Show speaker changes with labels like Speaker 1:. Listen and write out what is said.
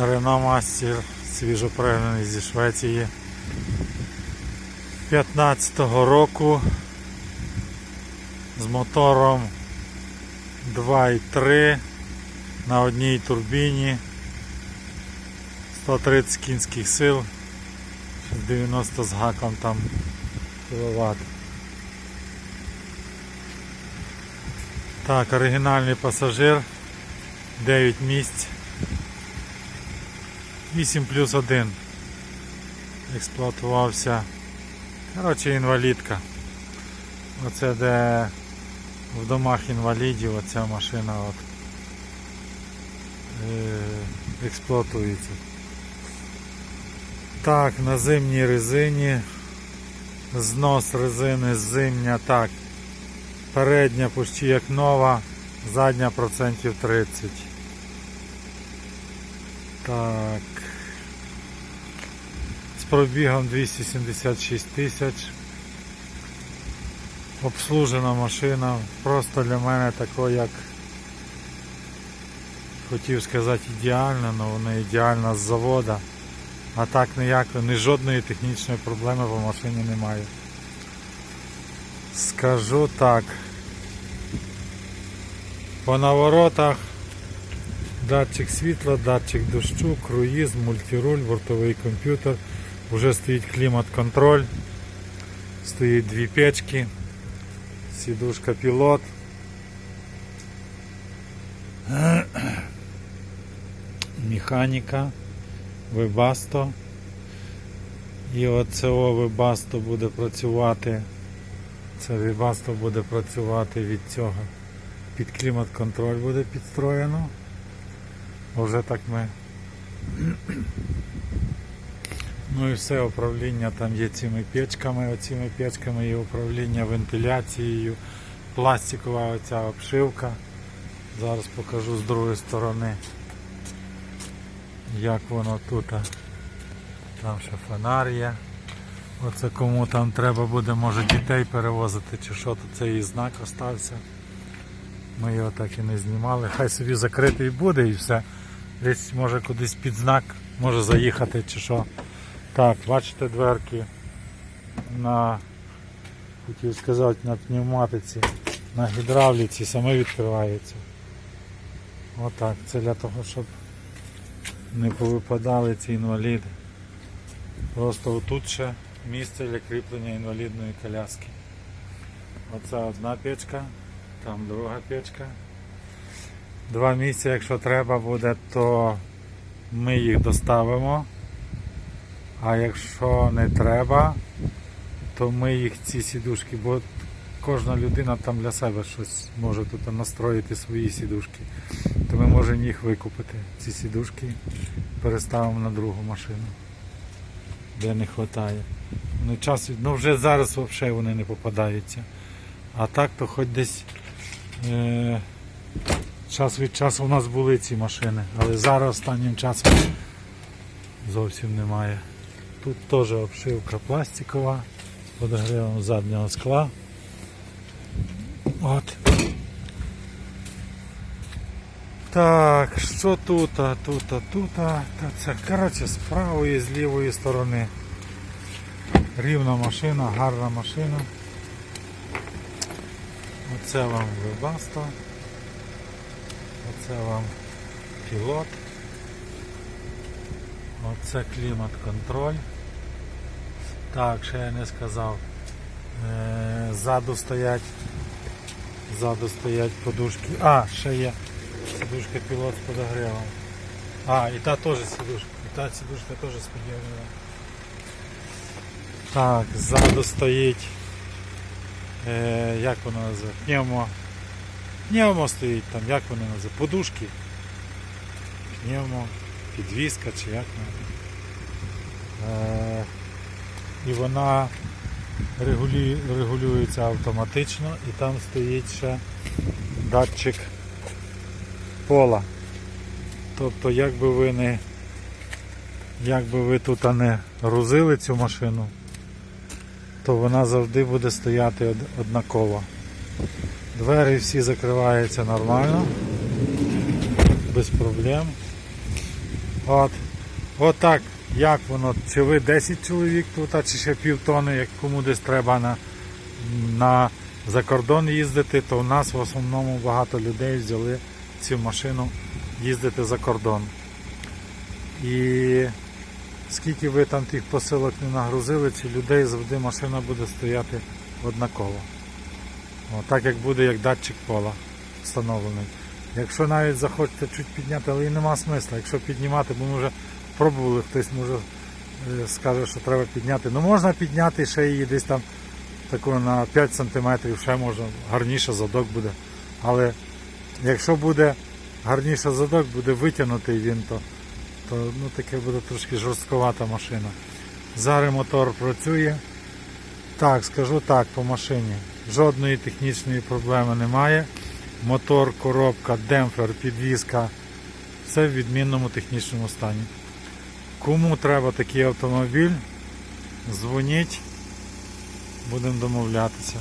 Speaker 1: Рено Мастер свіжопригнаний зі Швеції. 15-го року з мотором 2.3 на одній турбіні. 130 кінських сил. 90 з гаком там кіловат. Так, оригінальний пасажир. 9 місць 8 плюс 1 експлуатувався. Коротше, інвалідка. Оце де в домах інвалідів оця машина от, е, експлуатується. Так, на зимній резині. Знос резини зимня так. Передня почти як нова, задня процентів 30. Так. З пробігом 276 тисяч. Обслужена машина. Просто для мене тако як хотів сказати ідеально, але вона ідеальна з завода. А так ніякої, ні жодної технічної проблеми по машині немає. Скажу так. По наворотах датчик світла, датчик дощу, круїз, мультируль, бортовий комп'ютер. Уже стоїть клімат-контроль. Стоїть дві печки, сідушка пілот. Механіка, вебасто. І оце вебасто буде працювати. Це вебасто буде працювати від цього. Під клімат-контроль буде підстроєно. Вже так ми. Ну і все управління там є цими печками, оціми печками і управління вентиляцією, пластикова оця обшивка. Зараз покажу з другої сторони, як воно тут. Там ще фонар є. Оце кому там треба буде, може дітей перевозити чи що, то цей знак остався. Ми його так і не знімали. Хай собі закритий буде і все. Десь може кудись під знак може заїхати чи що. Так, бачите дверки на хотів сказати на пневматиці, на гідравліці саме відкриваються. Отак. Це для того, щоб не повипадали ці інваліди. Просто отут ще місце для кріплення інвалідної коляски. Оце одна печка, там друга печка. Два місця, якщо треба буде, то ми їх доставимо. А якщо не треба, то ми їх ці сідушки, бо кожна людина там для себе щось може тут настроїти свої сідушки. То ми можемо їх викупити. Ці сідушки переставимо на другу машину, де не вистачає. Вони час, ну вже зараз взагалі вони не попадаються. А так то хоч десь е, час від часу у нас були ці машини, але зараз останнім часом зовсім немає. Тут теж обшивка пластикова з подогрівом заднього скла. От. Так, що тут, а, тут, а, тут, а, це, коротше, з правої з лівої сторони. Рівна машина, гарна машина. Оце вам вебасто. Оце вам пілот. Оце клімат-контроль. Так, ще я не сказав. Е, ззаду стоять. Ззаду стоять подушки. А, ще є сидушка пілот з подогрівом. А, і та теж сидушка. І та сидушка теж з подогрівом. Так, ззаду стоїть. Е, як воно називає? Пневмо. Пневмо стоїть там, як воно називає? Подушки. Пневмо, підвіска чи як воно. Е, і вона регулює, регулюється автоматично і там стоїть ще датчик пола. Тобто як би ви не як би ви тут не грузили цю машину, то вона завжди буде стояти однаково. Двері всі закриваються нормально, без проблем. От. От так, як воно, чи ви 10 чоловік тут, а чи ще півтони, як кому десь треба на, на за їздити, то у нас в основному багато людей взяли цю машину їздити за кордон. І скільки ви там тих посилок не нагрузили, чи людей завжди машина буде стояти однаково. Так як буде, як датчик пола встановлений. Якщо навіть захочете чуть підняти, але і нема смисла, якщо піднімати, бо ми вже пробували, хтось може е, скаже, що треба підняти. Ну можна підняти ще її десь там таку на 5 см, ще можна, гарніше задок буде. Але якщо буде гарніше задок, буде витягнутий він, то, то ну, таке буде трошки жорстковата машина. Зараз мотор працює. Так, скажу так по машині. Жодної технічної проблеми немає. Мотор, коробка, демпфер, підвізка. Все в відмінному технічному стані. Кому треба такий автомобіль, дзвоніть, будемо домовлятися.